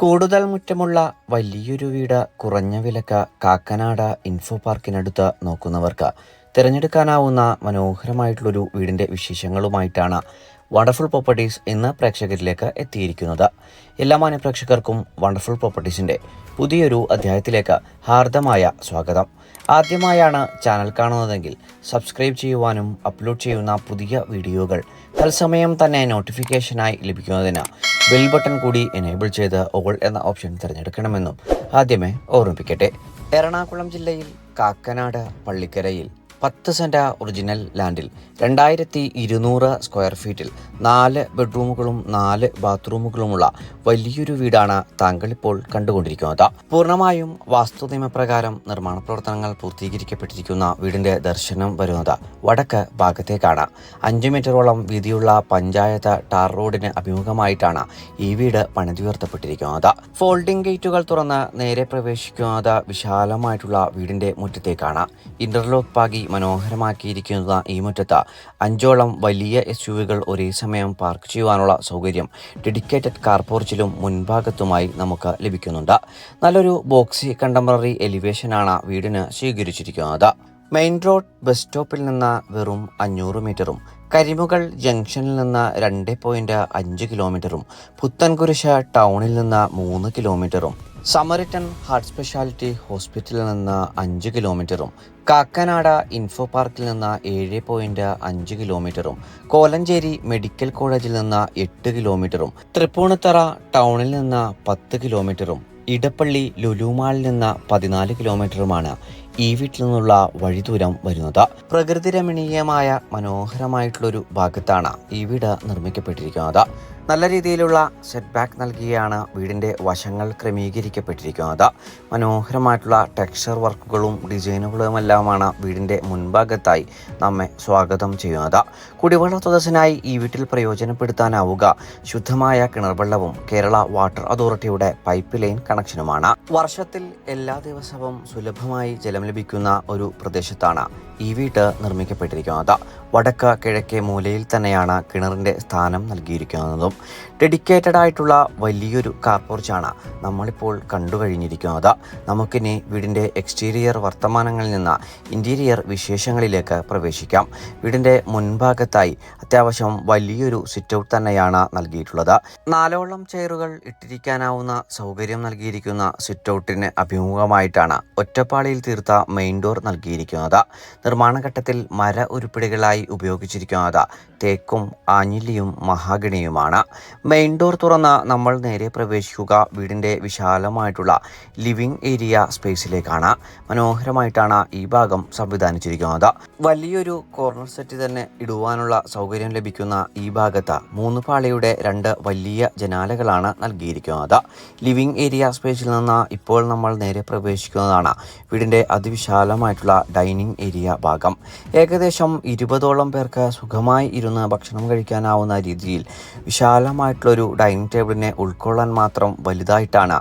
കൂടുതൽ മുറ്റമുള്ള വലിയൊരു വീട് കുറഞ്ഞ വിലക്ക് കാക്കനാട് ഇൻഫോ പാർക്കിനടുത്ത് നോക്കുന്നവർക്ക് തിരഞ്ഞെടുക്കാനാവുന്ന മനോഹരമായിട്ടുള്ളൊരു വീടിന്റെ വിശേഷങ്ങളുമായിട്ടാണ് വണ്ടർഫുൾ പ്രോപ്പർട്ടീസ് ഇന്ന് പ്രേക്ഷകരിലേക്ക് എത്തിയിരിക്കുന്നത്. എല്ലാ മാന്യപ്രേക്ഷകർക്കും വണ്ടർഫുൾ പ്രോപ്പർട്ടീസിന്റെ പുതിയൊരു അധ്യായത്തിലേക്ക് ഹാർദമായ സ്വാഗതം. ആദ്യമായാണ് ചാനൽ കാണുന്നതെങ്കിൽ സബ്സ്ക്രൈബ് ചെയ്യുവാനും അപ്ലോഡ് ചെയ്യുന്ന പുതിയ വീഡിയോകൾ തത്സമയം തന്നെ നോട്ടിഫിക്കേഷനായി ലഭിക്കുന്നതിന് ബെൽ ബട്ടൺ കൂടി എനേബിൾ ചെയ്ത് ഓൾ എന്ന ഓപ്ഷൻ തിരഞ്ഞെടുക്കണമെന്നും ആദ്യമേ ഓർമ്മിപ്പിക്കട്ടെ. എറണാകുളം ജില്ലയിൽ കാക്കനാട് പള്ളിക്കരയിൽ പത്ത് സെന്റ് ഒറിജിനൽ ലാൻഡിൽ. രണ്ടായിരത്തി ഇരുന്നൂറ് സ്ക്വയർ ഫീറ്റിൽ നാല് ബെഡ്റൂമുകളും നാല് ബാത്റൂമുകളുമുള്ള വലിയൊരു വീടാണ് താങ്കൾ ഇപ്പോൾ കണ്ടുകൊണ്ടിരിക്കുന്നത്. പൂർണമായും വാസ്തു നിയമപ്രകാരം നിർമ്മാണ പ്രവർത്തനങ്ങൾ പൂർത്തീകരിക്കപ്പെട്ടിരിക്കുന്ന വീടിന്റെ ദർശനം വരുന്നത് വടക്ക് ഭാഗത്തേക്കാണ്. അഞ്ച് മീറ്ററോളം വീതിയുള്ള പഞ്ചായത്ത് ടാർ റോഡിന് അഭിമുഖമായിട്ടാണ് ഈ വീട് പണിതുയർത്തപ്പെട്ടിരിക്കുന്നത്. ഫോൾഡിംഗ് ഗേറ്റുകൾ തുറന്ന് നേരെ പ്രവേശിക്കുന്നത് വിശാലമായിട്ടുള്ള വീടിന്റെ മുറ്റത്തേക്കാണ്. ഇന്റർലോക്ക് പാകി മനോഹരമാക്കിയിരിക്കുന്ന ഈ മുറ്റത്ത്. അഞ്ചോളം വലിയ എസ് യു വികൾ ഒരേ സമയം പാർക്ക് ചെയ്യുവാനുള്ള സൗകര്യം ഡെഡിക്കേറ്റഡ് കാർ പോർച്ചിലും മുൻഭാഗത്തുമായി നമുക്ക് ലഭിക്കുന്നുണ്ട്. നല്ലൊരു ബോക്സി കണ്ടംപററി എലിവേഷനാണ് വീടിന് സ്വീകരിച്ചിരിക്കുന്നത്. മെയിൻ റോഡ് ബസ് സ്റ്റോപ്പിൽ നിന്ന് വെറും അഞ്ഞൂറ് മീറ്ററും കരിമുകൾ ജംഗ്ഷനിൽ നിന്ന് രണ്ട് പോയിന്റ് അഞ്ച് കിലോമീറ്ററും പുത്തൻകുരിശ് ടൗണിൽ നിന്ന് മൂന്ന് കിലോമീറ്ററും സമറിറ്റൺ ഹാർട്ട് സ്പെഷ്യാലിറ്റി ഹോസ്പിറ്റലിൽ നിന്ന് അഞ്ച് കിലോമീറ്ററും കാക്കനാട ഇൻഫോ പാർക്കിൽ നിന്ന് ഏഴ് പോയിന്റ് അഞ്ച് കിലോമീറ്ററും കോലഞ്ചേരി മെഡിക്കൽ കോളേജിൽ നിന്ന് എട്ട് കിലോമീറ്ററും തൃപ്പൂണിത്തറ ടൗണിൽ നിന്ന് പത്ത് കിലോമീറ്ററും ഇടപ്പള്ളി ലുലുമാളിൽ നിന്ന് പതിനാല് കിലോമീറ്ററുമാണ് ഈ വീട്ടിൽ നിന്നുള്ള വഴി ദൂരം വരുന്നത്. പ്രകൃതി രമണീയമായ മനോഹരമായിട്ടുള്ളൊരു ഭാഗത്താണ് ഈ വീട് നിർമ്മിക്കപ്പെട്ടിരിക്കുന്നത്. നല്ല രീതിയിലുള്ള സെറ്റ് ബാക്ക് നൽകിയാണ് വീടിന്റെ വശങ്ങൾ ക്രമീകരിക്കപ്പെട്ടിരിക്കുന്നത്. മനോഹരമായിട്ടുള്ള ടെക്സ്ചർ വർക്കുകളും ഡിസൈനുകളുമെല്ലാമാണ് വീടിന്റെ മുൻഭാഗത്തായി നമ്മെ സ്വാഗതം ചെയ്യുന്നത്. കുടിവെള്ള സ്രോതസ്സിനായി ഈ വീട്ടിൽ പ്രയോജനപ്പെടുത്താനാവുക. ശുദ്ധമായ കിണർവെള്ളവും കേരള വാട്ടർ അതോറിറ്റിയുടെ പൈപ്പ് ലൈൻ കണക്ഷനുമാണ് വർഷത്തിൽ എല്ലാ ദിവസവും സുലഭമായി ജലം ലഭിക്കുന്ന ഒരു പ്രദേശത്താണ് ഈ വീട്ട് നിർമ്മിക്കപ്പെട്ടിരിക്കുന്നത്. വടക്ക് കിഴക്കേ മൂലയിൽ തന്നെയാണ് കിണറിന്റെ സ്ഥാനം നൽകിയിരിക്കുന്നതും. ഡെഡിക്കേറ്റഡ് ആയിട്ടുള്ള വലിയൊരു കാർ പോർച്ചാണ് നമ്മളിപ്പോൾ കണ്ടു കഴിഞ്ഞിരിക്കുന്നത് നമുക്കിനി വീടിന്റെ എക്സ്റ്റീരിയർ വർത്തമാനങ്ങളിൽ നിന്ന് ഇന്റീരിയർ വിശേഷങ്ങളിലേക്ക് പ്രവേശിക്കാം. വീടിന്റെ മുൻഭാഗത്തായി അത്യാവശ്യം വലിയൊരു സിറ്റ് ഔട്ട് തന്നെയാണ് നൽകിയിട്ടുള്ളത്. നാലോളം ചെയറുകൾ ഇട്ടിരിക്കാനാവുന്ന സൗകര്യം നൽകിയിരിക്കുന്ന സിറ്റ് ഔട്ടിന് അഭിമുഖമായിട്ടാണ് ഒറ്റപ്പാളിയിൽ തീർത്ത മെയിൻ ഡോർ നൽകിയിരിക്കുന്നത്. നിർമ്മാണഘട്ടത്തിൽ മര ഉരുപ്പിടികളായി ഉപയോഗിച്ചിരിക്കുന്നത് തേക്കും ആഞ്ഞിലിയും മഹാഗണിയുമാണ്. മെയിൻ ഡോർ തുറന്ന നമ്മൾ നേരെ പ്രവേശിക്കുക. വീടിന്റെ വിശാലമായിട്ടുള്ള ലിവിംഗ് ഏരിയ സ്പേസിലേക്കാണ് മനോഹരമായിട്ടാണ് ഈ ഭാഗം സംവിധാനിച്ചിരിക്കുന്നത്. വലിയൊരു കോർണർ സെറ്റ് തന്നെ ഇടുവാനുള്ള സൗകര്യം ലഭിക്കുന്ന ഈ ഭാഗത്ത് മൂന്ന് പാളിയുടെ രണ്ട് വലിയ ജനാലകളാണ് നൽകിയിരിക്കുന്നത്. ലിവിംഗ് ഏരിയ സ്പേസിൽ നിന്ന് ഇപ്പോൾ നമ്മൾ നേരെ പ്രവേശിക്കുന്നതാണ് വീടിന്റെ അതിവിശാലമായിട്ടുള്ള ഡൈനിങ് ഏരിയ ഭാഗം. ഏകദേശം ഇരുപതോളം പേർക്ക് സുഖമായി ഇരുന്ന് ഭക്ഷണം കഴിക്കാനാവുന്ന രീതിയിൽ വിശാലമായിട്ടുള്ളൊരു ഡൈനിങ് ടേബിളിനെ ഉൾക്കൊള്ളാൻ മാത്രം വലുതായിട്ടാണ്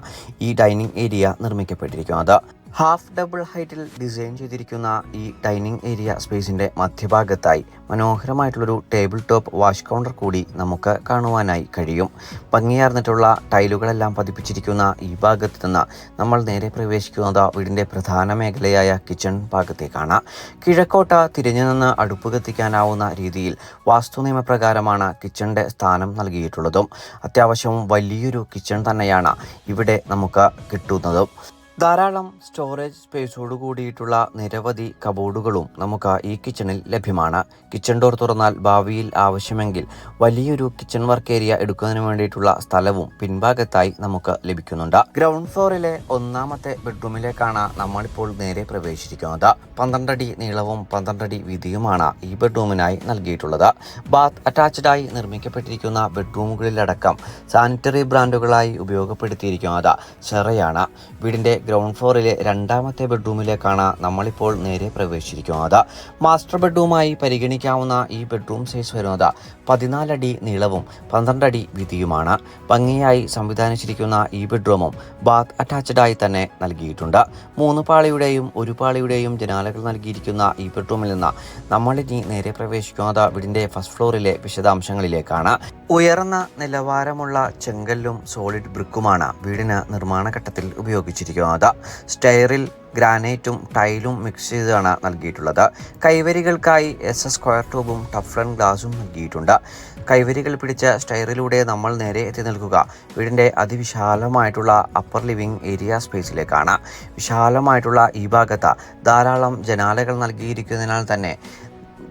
ഈ ഡൈനിങ് ഏരിയ നിർമ്മിക്കപ്പെട്ടിരിക്കുന്നത്. ഹാഫ് ഡബിൾ ഹൈറ്റിൽ ഡിസൈൻ ചെയ്തിരിക്കുന്ന ഈ ഡൈനിങ് ഏരിയ സ്പേസിന്റെ മധ്യഭാഗത്തായി മനോഹരമായിട്ടുള്ളൊരു ടേബിൾ ടോപ്പ് വാഷ് കൗണ്ടർ കൂടി നമുക്ക് കാണുവാനായി കഴിയും. ഭംഗിയാർന്നിട്ടുള്ള ടൈലുകളെല്ലാം പതിപ്പിച്ചിരിക്കുന്ന ഈ ഭാഗത്ത് നിന്ന് നമ്മൾ നേരെ പ്രവേശിക്കുന്നത് വീടിന്റെ പ്രധാന മേഖലയായ കിച്ചൺ ഭാഗത്തേക്കാണ്. കിഴക്കോട്ട തിരിഞ്ഞു നിന്ന് അടുപ്പ് കത്തിക്കാനാവുന്ന രീതിയിൽ വാസ്തു നിയമപ്രകാരമാണ് കിച്ചണിന്റെ സ്ഥാനം നൽകിയിട്ടുള്ളതും. അത്യാവശ്യം വലിയൊരു കിച്ചൺ തന്നെയാണ് ഇവിടെ നമുക്ക് കിട്ടുന്നതും. ധാരാളം സ്റ്റോറേജ് സ്പേസോട് കൂടിയിട്ടുള്ള നിരവധി കബോർഡുകളും നമുക്ക് ഈ കിച്ചണിൽ ലഭ്യമാണ്. കിച്ചൺ ഡോർ തുറന്നാൽ ഭാവിയിൽ ആവശ്യമെങ്കിൽ വലിയൊരു കിച്ചൺ വർക്ക് ഏരിയ എടുക്കുന്നതിന് വേണ്ടിയിട്ടുള്ള സ്ഥലവും പിൻഭാഗത്തായി നമുക്ക് ലഭിക്കുന്നുണ്ട്. ഗ്രൗണ്ട് ഫ്ലോറിലെ ഒന്നാമത്തെ ബെഡ്റൂമിലേക്കാണ് നമ്മളിപ്പോൾ നേരെ പ്രവേശിച്ചിരിക്കുന്നത്. പന്ത്രണ്ടടി നീളവും പന്ത്രണ്ടടി വീതിയുമാണ് ഈ ബെഡ്റൂമിനായി നൽകിയിട്ടുള്ളത്. ബാത്ത് അറ്റാച്ച്ഡായി നിർമ്മിക്കപ്പെട്ടിരിക്കുന്ന ബെഡ്റൂമുകളിലടക്കം സാനിറ്ററി ബ്രാൻഡുകളായി ഉപയോഗപ്പെടുത്തിയിരിക്കുന്നത് ചെറയാണ്. വീടിന്റെ ഗ്രൗണ്ട് ഫ്ലോറിലെ രണ്ടാമത്തെ ബെഡ്റൂമിലേക്കാണ് നമ്മളിപ്പോൾ നേരെ പ്രവേശിച്ചിരിക്കുന്നത്. മാസ്റ്റർ ബെഡ്റൂമായി പരിഗണിക്കാവുന്ന ഈ ബെഡ്റൂം സൈസ് വരുന്നത് പതിനാലടി നീളവും പന്ത്രണ്ടടി വീതിയുമാണ്. ഭംഗിയായി സംവിധാനിച്ചിരിക്കുന്ന ഈ ബെഡ്റൂമും ബാത്ത് അറ്റാച്ച്ഡായി തന്നെ നൽകിയിട്ടുണ്ട്. മൂന്ന് പാളിയുടെയും ഒരു പാളിയുടെയും ജനാലകൾ നൽകിയിരിക്കുന്ന ഈ ബെഡ്റൂമിൽ നിന്ന് നമ്മളിനി നേരെ പ്രവേശിക്കുന്നത് വീടിന്റെ ഫസ്റ്റ് ഫ്ലോറിലെ വിശദാംശങ്ങളിലേക്കാണ്. ഉയർന്ന നിലവാരമുള്ള ചെങ്കല്ലും സോളിഡ് ബ്രിക്കുമാണ് വീടിന് നിർമ്മാണ ഘട്ടത്തിൽ ഉപയോഗിച്ചിരിക്കുന്നത്. സ്റ്റെയറിൽ ഗ്രാനൈറ്റും ടൈലും മിക്സ് ചെയ്താണ് നൽകിയിട്ടുള്ളത്. കൈവരികൾക്കായി എസ് എസ് സ്ക്വയർ ട്യൂബും ടഫ്ലൻ ഗ്ലാസും നൽകിയിട്ടുണ്ട്. കൈവരികൾ പിടിച്ച സ്റ്റെയറിലൂടെ നമ്മൾ നേരെ എത്തി നിൽക്കുക. വീടിന്റെ അതിവിശാലമായിട്ടുള്ള അപ്പർ ലിവിംഗ് ഏരിയ സ്പേസിലേക്കാണ് വിശാലമായിട്ടുള്ള ഈ ഭാഗത്ത് ധാരാളം ജനാലകൾ നൽകിയിരിക്കുന്നതിനാൽ തന്നെ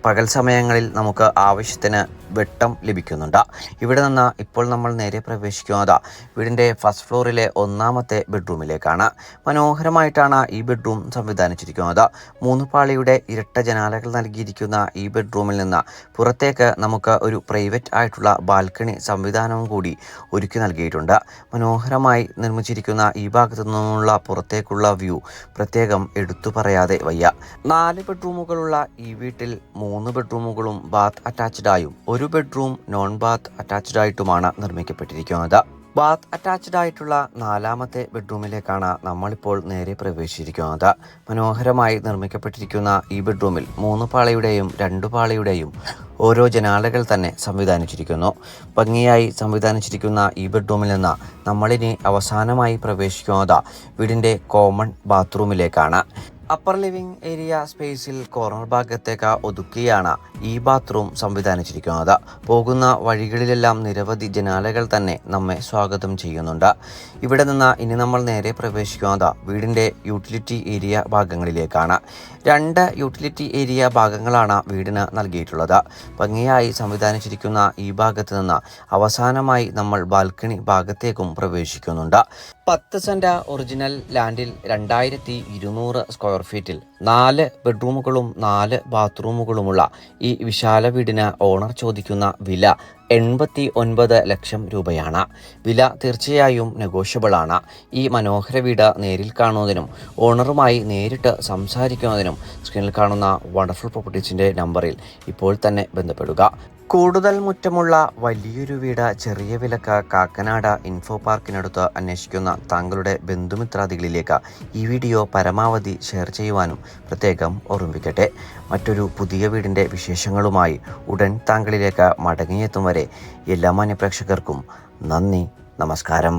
പകൽ സമയങ്ങളിൽ നമുക്ക് ആവശ്യത്തിന് വെട്ടം ലഭിക്കുന്നുണ്ട്. ഇവിടെ നിന്ന് ഇപ്പോൾ നമ്മൾ നേരെ പ്രവേശിക്കുന്നത് വീടിന്റെ ഫസ്റ്റ് ഫ്ലോറിലെ ഒന്നാമത്തെ ബെഡ്റൂമിലേക്കാണ് മനോഹരമായിട്ടാണ് ഈ ബെഡ്റൂം സംവിധാനിച്ചിരിക്കുന്നത് മൂന്ന് പാളിയുടെ ഇരട്ട ജനാലകൾ നൽകിയിരിക്കുന്ന ഈ ബെഡ്റൂമിൽ നിന്ന് പുറത്തേക്ക് നമുക്ക് ഒരു പ്രൈവറ്റ് ആയിട്ടുള്ള ബാൽക്കണി സംവിധാനവും കൂടി ഒരുക്കി നൽകിയിട്ടുണ്ട്. മനോഹരമായി നിർമ്മിച്ചിരിക്കുന്ന ഈ ഭാഗത്തു നിന്നുള്ള പുറത്തേക്കുള്ള വ്യൂ പ്രത്യേകം എടുത്തു പറയാതെ വയ്യ. നാല് ബെഡ്റൂമുകളുള്ള ഈ വീട്ടിൽ മൂന്ന് ബെഡ്റൂമുകളും ബാത്ത് അറ്റാച്ച്ഡ് ആയും ഒരു ബെഡ്റൂം നോൺ ബാത്ത് അറ്റാച്ച്ഡ് ആയിട്ടുമാണ് നിർമ്മിക്കപ്പെട്ടിരിക്കുന്നത്. ബാത്ത് അറ്റാച്ച്ഡ് ആയിട്ടുള്ള നാലാമത്തെ ബെഡ്റൂമിലേക്കാണ് നമ്മളിപ്പോൾ നേരെ പ്രവേശിച്ചിരിക്കുന്നത്. മനോഹരമായി നിർമ്മിക്കപ്പെട്ടിരിക്കുന്ന ഈ ബെഡ്റൂമിൽ മൂന്ന് പാളയുടെയും രണ്ട് പാളയുടെയും ഓരോ ജനാലകൾ തന്നെ സംവിധാനിച്ചിരിക്കുന്നു. ഭംഗിയായി സംവിധാനിച്ചിരിക്കുന്ന ഈ ബെഡ്റൂമിൽ നിന്ന് നമ്മളിനി അവസാനമായി പ്രവേശിക്കുന്നത് വീടിന്റെ കോമൺ ബാത്റൂമിലേക്കാണ്. അപ്പർ ലിവിംഗ് ഏരിയ സ്പേസിൽ കോർണർ ഭാഗത്തേക്ക് ഒതുക്കിയാണ് ഈ ബാത്റൂം സംവിധാനിച്ചിരിക്കുന്നത്. പോകുന്ന വഴികളിലെല്ലാം നിരവധി ജനാലകൾ തന്നെ നമ്മെ സ്വാഗതം ചെയ്യുന്നുണ്ട്. ഇവിടെ നിന്ന് ഇനി നമ്മൾ നേരെ പ്രവേശിക്കുന്നത് വീടിന്റെ യൂട്ടിലിറ്റി ഏരിയ ഭാഗങ്ങളിലേക്കാണ്. രണ്ട് യൂട്ടിലിറ്റി ഏരിയ ഭാഗങ്ങളാണ് വീടിന് നൽകിയിട്ടുള്ളത്. ഭംഗിയായി സംവിധാനിച്ചിരിക്കുന്ന ഈ ഭാഗത്ത് നിന്ന് അവസാനമായി നമ്മൾ ബാൽക്കണി ഭാഗത്തേക്കും പ്രവേശിക്കുന്നുണ്ട്. പത്ത് സെന്റ് ഒറിജിനൽ ലാൻഡിൽ രണ്ടായിരത്തി ഇരുന്നൂറ് സ്ക്വയർ ഫീറ്റിൽ നാല് ബെഡ്റൂമുകളും നാല് ബാത്റൂമുകളുമുള്ള ഈ വിശാല വീടിന് ഓണർ ചോദിക്കുന്ന വില എൺപത്തി ഒൻപത് ലക്ഷം രൂപയാണ്. വില തീർച്ചയായും നെഗോഷ്യബിളാണ് ഈ മനോഹര വീട് നേരിൽ കാണുന്നതിനും ഓണറുമായി നേരിട്ട് സംസാരിക്കുന്നതിനും സ്ക്രീനിൽ കാണുന്ന വണ്ടർഫുൾ പ്രോപ്പർട്ടീസിന്റെ നമ്പറിൽ ഇപ്പോൾ തന്നെ ബന്ധപ്പെടുക. കൂടുതൽ മുറ്റമുള്ള വലിയൊരു വീട് ചെറിയ വിലക്ക് കാക്കനാട് ഇൻഫോ പാർക്കിനടുത്ത് അന്വേഷിക്കുന്ന താങ്കളുടെ ബന്ധുമിത്രാദികളിലേക്ക് ഈ വീഡിയോ പരമാവധി ഷെയർ ചെയ്യുവാനും പ്രത്യേകം ഓർമ്മിപ്പിക്കട്ടെ. മറ്റൊരു പുതിയ വീടിന്റെ വിശേഷങ്ങളുമായി ഉടൻ താങ്കളിലേക്ക് മടങ്ങിയെത്തും വരെ എല്ലാ മാന്യപ്രേക്ഷകർക്കും നന്ദി നമസ്കാരം.